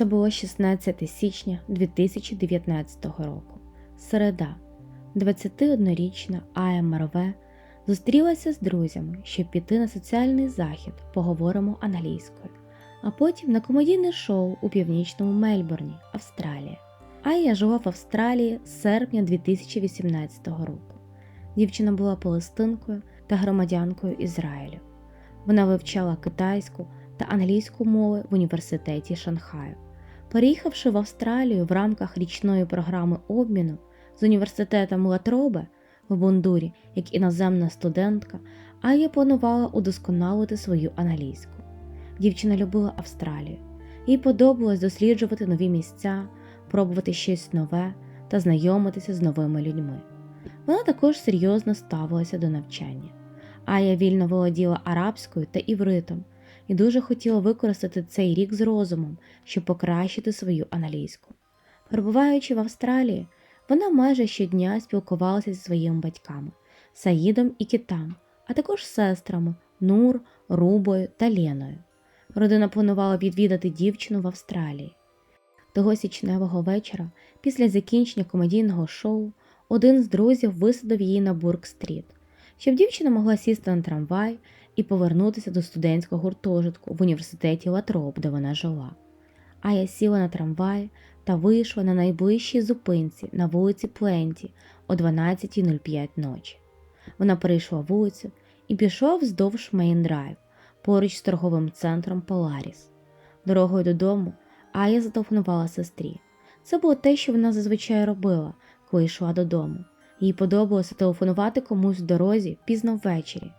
Це було 16 січня 2019 року. Середа. 21-річна Ая Марве зустрілася з друзями, щоб піти на соціальний захід, поговоримо англійською, а потім на комедійне шоу у північному Мельбурні, Австралія. Ая жила в Австралії з серпня 2018 року. Дівчина була палестинкою та громадянкою Ізраїлю. Вона вивчала китайську та англійську мови в університеті Шанхаю. Переїхавши в Австралію в рамках річної програми обміну з університетом Латробе в Бундурі як іноземна студентка, Ая планувала удосконалити свою англійську. Дівчина любила Австралію. Їй подобалось досліджувати нові місця, пробувати щось нове та знайомитися з новими людьми. Вона також серйозно ставилася до навчання. Ая вільно володіла арабською та івритом і дуже хотіла використати цей рік з розумом, щоб покращити свою англійську. Перебуваючи в Австралії, вона майже щодня спілкувалася зі своїми батьками Саїдом і Кітам, а також сестрами Нур, Рубою та Леною. Родина планувала відвідати дівчину в Австралії. Того січневого вечора, після закінчення комедійного шоу, один з друзів висадив її на Бург-стріт, щоб дівчина могла сісти на трамвай і повернутися до студентського гуртожитку в університеті Латроп, де вона жила. Ая сіла на трамвай та вийшла на найближчій зупинці на вулиці Пленті о 12.05 ночі. Вона перейшла вулицю і пішла вздовж Мейн-драйв поруч з торговим центром Поларіс. Дорогою додому Ая зателефонувала сестрі. Це було те, що вона зазвичай робила, коли йшла додому. Їй подобалося телефонувати комусь в дорозі пізно ввечері.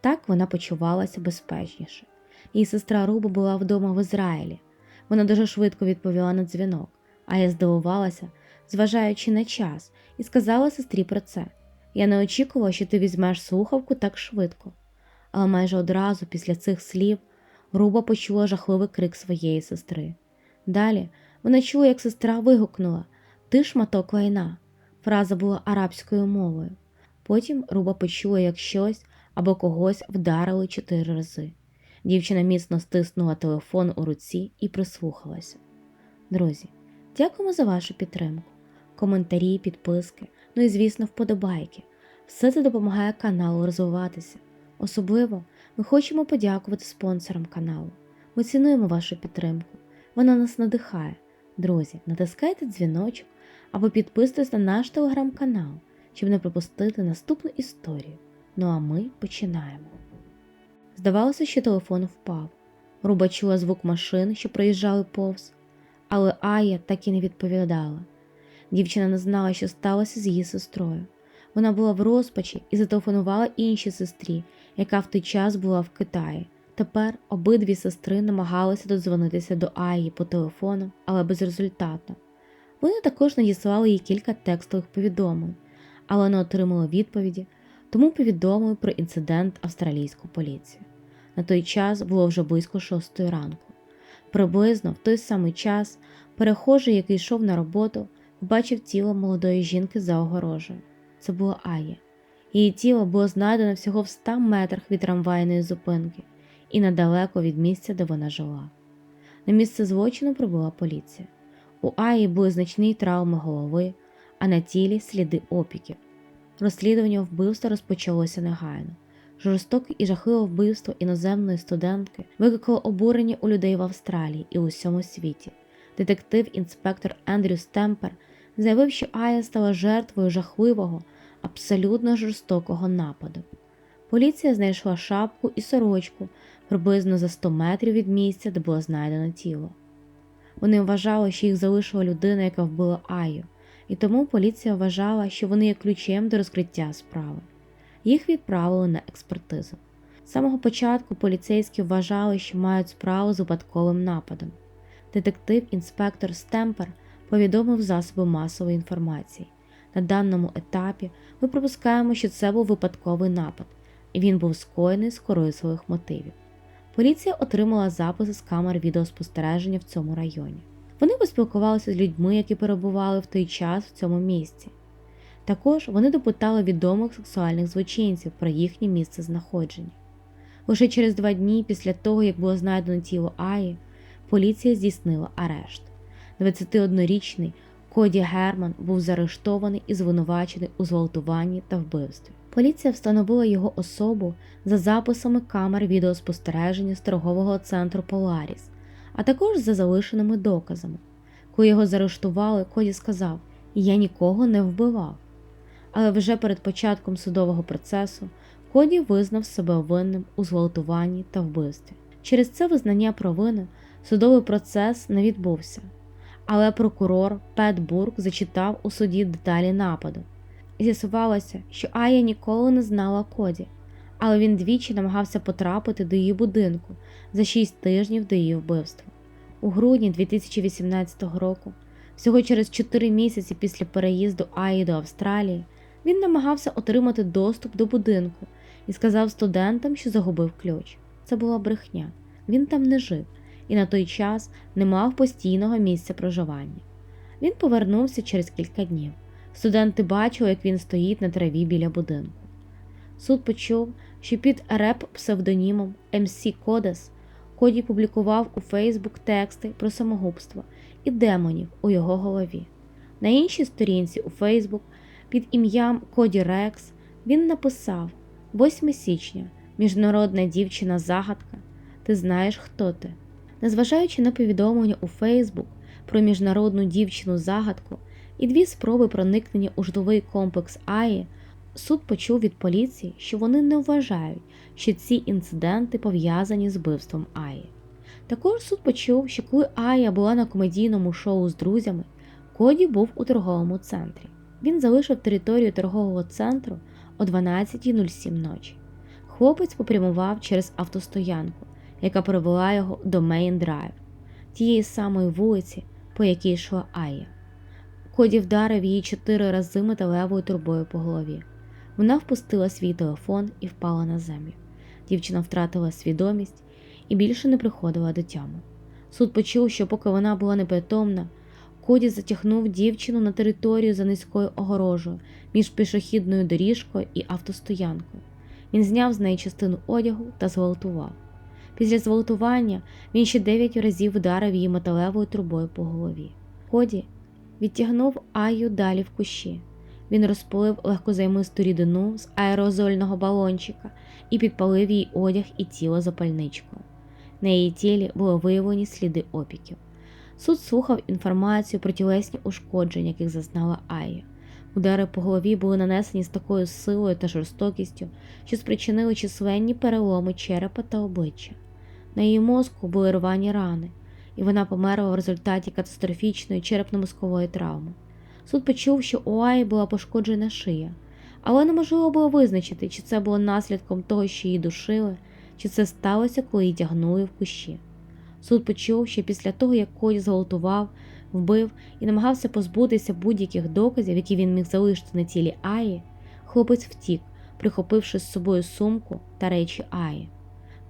Так вона почувалася безпечніше. Її сестра Руба була вдома в Ізраїлі. Вона дуже швидко відповіла на дзвінок, а я здивувалася, зважаючи на час, і сказала сестрі про це. Я не очікувала, що ти візьмеш слухавку так швидко. Але майже одразу після цих слів Руба почула жахливий крик своєї сестри. Далі вона чула, як сестра вигукнула Ти шматок лайна. Фраза була арабською мовою. Потім Руба почула, як щось або когось вдарили чотири рази. Дівчина міцно стиснула телефон у руці і прислухалася. Друзі, дякуємо за вашу підтримку, коментарі, підписки, ну і, звісно, вподобайки. Все це допомагає каналу розвиватися. Особливо ми хочемо подякувати спонсорам каналу. Ми цінуємо вашу підтримку. Вона нас надихає. Друзі, натискайте дзвіночок або підписуйтесь на наш телеграм-канал, щоб не пропустити наступну історію. Ну а ми починаємо. Здавалося, що телефон впав. Руба чула звук машин, що проїжджали повз, але Ая так і не відповідала. Дівчина не знала, що сталося з її сестрою. Вона була в розпачі і зателефонувала іншій сестрі, яка в той час була в Китаї. Тепер обидві сестри намагалися додзвонитися до Аї по телефону, але безрезультатно. Вони також надіслали їй кілька текстових повідомлень, але не отримали відповіді, тому повідомили про інцидент австралійську поліцію. На той час було вже близько шостої ранку. Приблизно в той самий час перехожий, який йшов на роботу, побачив тіло молодої жінки за огорожею. Це була Ая. Її тіло було знайдено всього в 100 метрах від трамвайної зупинки і недалеко від місця, де вона жила. На місце злочину прибула поліція. У Аї були значні травми голови, а на тілі сліди опіків. Розслідування вбивства розпочалося негайно. Жорстоке і жахливе вбивство іноземної студентки викликало обурення у людей в Австралії і у всьому світі. Детектив-інспектор Ендрю Стемпер заявив, що Ая стала жертвою жахливого, абсолютно жорстокого нападу. Поліція знайшла шапку і сорочку приблизно за 100 метрів від місця, де було знайдено тіло. Вони вважали, що їх залишила людина, яка вбила Аю, і тому поліція вважала, що вони є ключем до розкриття справи. Їх відправили на експертизу. З самого початку поліцейські вважали, що мають справу з випадковим нападом. Детектив-інспектор Стемпер повідомив засоби масової інформації. На даному етапі ми припускаємо, що це був випадковий напад, і він був скоєний з корисливих мотивів. Поліція отримала записи з камер відеоспостереження в цьому районі. Вони поспілкувалися з людьми, які перебували в той час в цьому місці. Також вони допитали відомих сексуальних злочинців про їхнє місце знаходження. Лише через два дні після того, як було знайдено тіло Аї, поліція здійснила арешт. 21-річний Коді Герман був заарештований і звинувачений у зґвалтуванні та вбивстві. Поліція встановила його особу за записами камер відеоспостереження з торгового центру Поларіс, а також за залишеними доказами. Коли його заарештували, Коді сказав: Я нікого не вбивав. Але вже перед початком судового процесу Коді визнав себе винним у зґвалтуванні та вбивстві. Через це визнання провини судовий процес не відбувся. Але прокурор Пет Бурк зачитав у суді деталі нападу. З'ясувалося, що Ая ніколи не знала Коді, але він двічі намагався потрапити до її будинку за шість тижнів до її вбивства. У грудні 2018 року, всього через 4 місяці після переїзду Аї до Австралії, він намагався отримати доступ до будинку і сказав студентам, що загубив ключ. Це була брехня. Він там не жив і на той час не мав постійного місця проживання. Він повернувся через кілька днів. Студенти бачили, як він стоїть на траві біля будинку. Суд почув, що під реп-псевдонімом MC Кодес Коді публікував у Фейсбук тексти про самогубство і демонів у його голові. На іншій сторінці у Фейсбук під ім'ям Коді Рекс він написав 8 січня Міжнародна дівчина загадка. Ти знаєш, хто ти. Незважаючи на повідомлення у Фейсбук про міжнародну дівчину загадку і дві спроби проникнення у житловий комплекс Аї, суд почув від поліції, що вони не вважають, що ці інциденти пов'язані з вбивством Аї. Також суд почув, що коли Ая була на комедійному шоу з друзями, Коді був у торговому центрі. Він залишив територію торгового центру о 12.07 ночі. Хлопець попрямував через автостоянку, яка привела його до Мейн Драйв, тієї самої вулиці, по якій йшла Ая. Коді вдарив її чотири рази металевою трубою по голові. Вона впустила свій телефон і впала на землю. Дівчина втратила свідомість і більше не приходила до тями. Суд почув, що поки вона була непритомна, Коді затягнув дівчину на територію за низькою огорожею між пішохідною доріжкою і автостоянкою. Він зняв з неї частину одягу та зґвалтував. Після зґвалтування він ще дев'ять разів вдарив її металевою трубою по голові. Коді відтягнув Аю далі в кущі. Він розпилив легкозаймисту рідину з аерозольного балончика і підпалив їй одяг і тіло запальничкою. На її тілі були виявлені сліди опіків. Суд слухав інформацію про тілесні ушкодження, яких зазнала Ая. Удари по голові були нанесені з такою силою та жорстокістю, що спричинили численні переломи черепа та обличчя. На її мозку були рвані рани, і вона померла в результаті катастрофічної черепно-мозкової травми. Суд почув, що у Аї була пошкоджена шия, але неможливо було визначити, чи це було наслідком того, що її душили, чи це сталося, коли її тягнули в кущі. Суд почув, що після того, як Коді зґвалтував, вбив і намагався позбутися будь-яких доказів, які він міг залишити на тілі Аї, хлопець втік, прихопивши з собою сумку та речі Аї.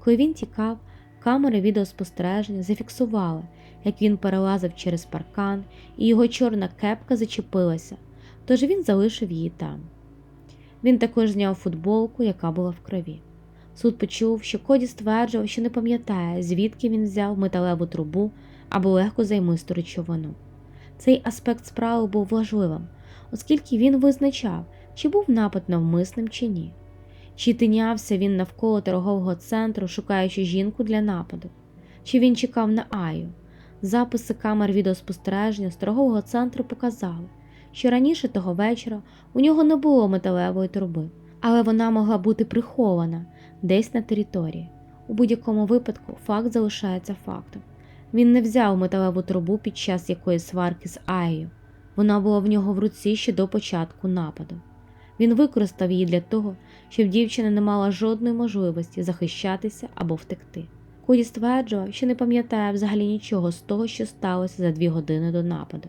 Коли він тікав, камери відеоспостереження зафіксували, як він перелазив через паркан, і його чорна кепка зачепилася, тож він залишив її там. Він також зняв футболку, яка була в крові. Суд почув, що Коді стверджував, що не пам'ятає, звідки він взяв металеву трубу або легко займисту речовину. Цей аспект справи був важливим, оскільки він визначав, чи був напад навмисним чи ні. Чи тинявся він навколо торгового центру, шукаючи жінку для нападу, чи він чекав на Аю. Записи камер відеоспостереження з торгового центру показали, що раніше того вечора у нього не було металевої труби, але вона могла бути прихована десь на території. У будь-якому випадку факт залишається фактом. Він не взяв металеву трубу під час якоїсь сварки з Аєю. Вона була в нього в руці ще до початку нападу. Він використав її для того, щоб дівчина не мала жодної можливості захищатися або втекти. Коді стверджував, що не пам'ятає взагалі нічого з того, що сталося за дві години до нападу.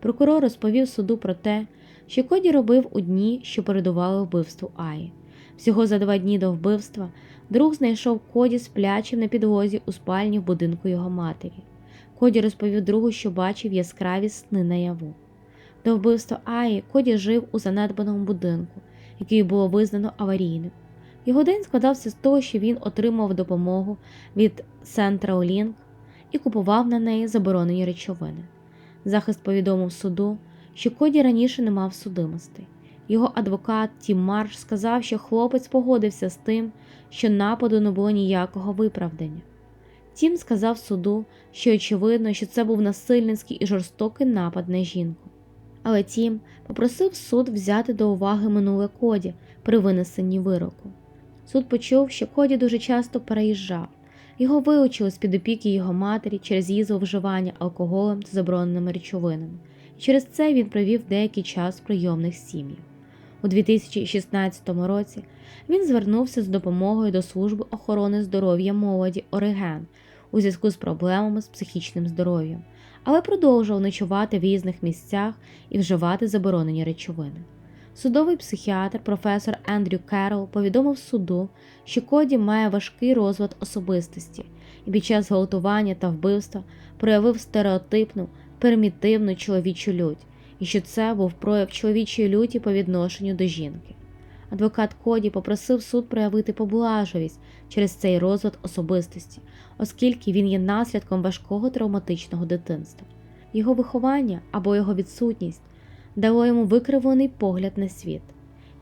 Прокурор розповів суду про те, що Коді робив у дні, що передували вбивству Аї. Всього за два дні до вбивства друг знайшов Коді сплячим на підлозі у спальні в будинку його матері. Коді розповів другу, що бачив яскраві сни наяву. До вбивства Аї Коді жив у занедбаному будинку, який було визнано аварійним. Його день складався з того, що він отримав допомогу від Central Link і купував на неї заборонені речовини. Захист повідомив суду, що Коді раніше не мав судимостей. Його адвокат Тім Марш сказав, що хлопець погодився з тим, що нападу не було ніякого виправдання. Тім сказав суду, що очевидно, що це був насильницький і жорстокий напад на жінку. Але Тім попросив суд взяти до уваги минуле Коді при винесенні вироку. Суд почув, що Коді дуже часто переїжджав. Його вилучили з під опіки його матері через її зловживання алкоголем та забороненими речовинами, і через це він провів деякий час в прийомних сім'ях. У 2016 році він звернувся з допомогою до служби охорони здоров'я молоді Ориген у зв'язку з проблемами з психічним здоров'ям, але продовжував ночувати в різних місцях і вживати заборонені речовини. Судовий психіатр професор Ендрю Керол повідомив суду, що Коді має важкий розлад особистості і під час гвалтування та вбивства проявив стереотипну, примітивну чоловічу лють, і що це був прояв чоловічої люті по відношенню до жінки. Адвокат Коді попросив суд проявити поблажливість через цей розлад особистості, оскільки він є наслідком важкого травматичного дитинства. Його виховання або його відсутність дало йому викривлений погляд на світ.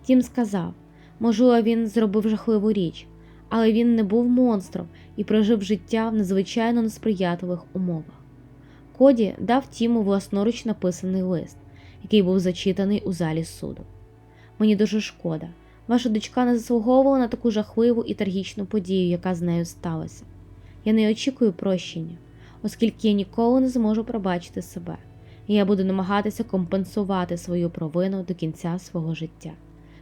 Тім сказав, можливо, він зробив жахливу річ, але він не був монстром і прожив життя в надзвичайно несприятливих умовах. Коді дав Тіму власноруч написаний лист, який був зачитаний у залі суду. Мені дуже шкода. Ваша дочка не заслуговувала на таку жахливу і трагічну подію, яка з нею сталася. Я не очікую прощення, оскільки я ніколи не зможу пробачити себе, і я буду намагатися компенсувати свою провину до кінця свого життя.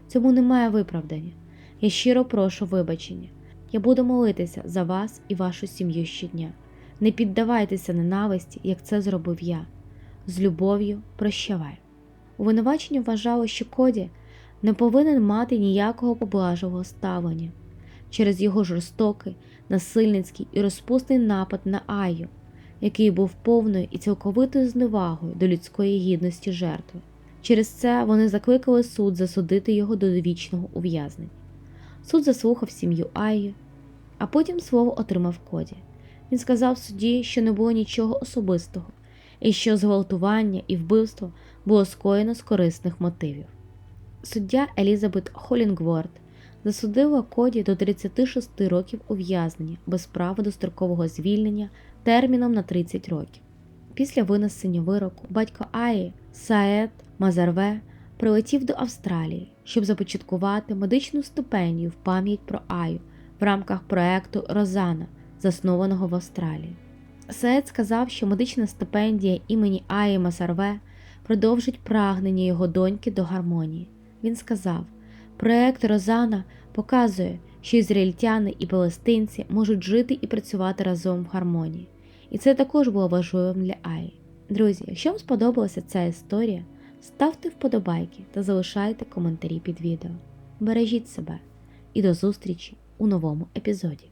Цьому немає виправдання. Я щиро прошу вибачення. Я буду молитися за вас і вашу сім'ю щодня. Не піддавайтеся ненависті, як це зробив я. З любов'ю прощавай. У винуваченні вважало, що Коді не повинен мати ніякого поблажливого ставлення через його жорстокий, насильницький і розпусний напад на Аю, який був повною і цілковитою зневагою до людської гідності жертви. Через це вони закликали суд засудити його до довічного ув'язнення. Суд заслухав сім'ю Айю, а потім слово отримав Коді. Він сказав судді, що не було нічого особистого, і що зґвалтування і вбивство було скоєно з корисних мотивів. Суддя Елізабет Холінгворд засудила Коді до 36 років ув'язнення без права до строкового звільнення терміном на 30 років. Після винесення вироку батько Аї Саед Мазарве прилетів до Австралії, щоб започаткувати медичну стипендію в пам'ять про Аю в рамках проекту Розана, заснованого в Австралії. Саед сказав, що медична стипендія імені Аї Масарве продовжить прагнення його доньки до гармонії. Він сказав: проект Розана показує, що ізраїльтяни і палестинці можуть жити і працювати разом в гармонії. І це також було важливим для Аї. Друзі, якщо вам сподобалася ця історія, ставте вподобайки та залишайте коментарі під відео. Бережіть себе і до зустрічі у новому епізоді.